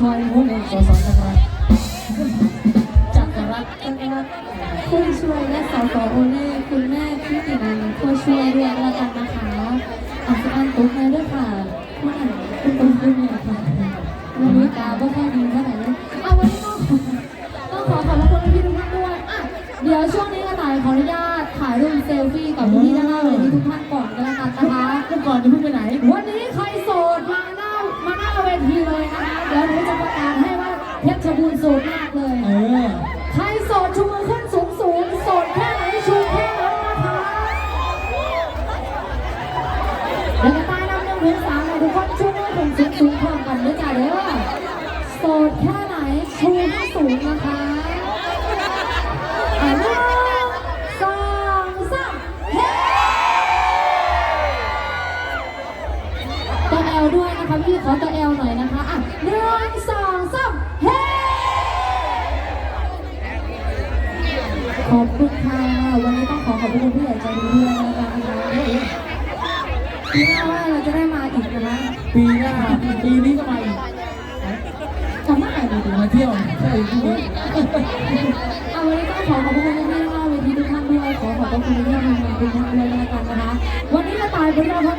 ซอยพวกเองสอสอจังหวัดจักรรัน์จักรรัตน์ผู้ช่วยและสสโอเล่คุณแม่พิตินันผู้ช่วยด้วยแล้วกันนะคะอาจารย์ตุ๊กแม่ด้วยค่ะผู้อ่านคุณตุ๊กด้วยค่ะวันนี้ตาไม่ค่ดีเท่าไหร่เอาวันนี้ต้องต้องขอขอบคุณพี่ทุกท่านด้วยอะเดี๋ยวช่วงนี้กระต่ายขออนุญาตถ่ายรูปเซลฟี่กับพี่ด้านหน้าเลยที่ทุกท่านก่อนกันนะคะก่อนจะเพิ่งไปไหนวันนี้ เพชรบูรณ์โสดมากเลย เออ ใครโสดชูมือขึ้นสูงสูงโสดแค่ไหนชูแค่นั้นนะคะเดี๋ยวจะตายนำหนึ่งถึงสามเลยทุกคนชูมือขึ้นสูงสูงพร้อมกันด้วยจ้าเด้อโสดแค่ไหนชูให้สูงนะคะอะหนึ่งสองสามเฮ้ตัวแอลด้วยนะคะพี่ขอตัวแอลหน่อยนะ อบคุณค่ะ วันนี้ต้องขอขอบคุณผู้ใหญ่ใจดีด้วยนะคะพี่ว่าเราจะได้มาอีกนะคะปีหน้าปีนี้ก็มาอีกจะมาอีกเดี๋ยวมาเที่ยวใช่พรุ่งนี้เอาวันนี้ต้องขอขอบคุณที่มาเวทีทุกท่านด้วยขอขอบคุณที่มาทำงานทุกท่านด้วยแล้วกันนะคะวันนี้กระต่ายบนเรา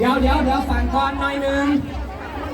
เดี๋ยวเดี๋ยวเดี๋ยวฟังก่อนหน่อยหนึง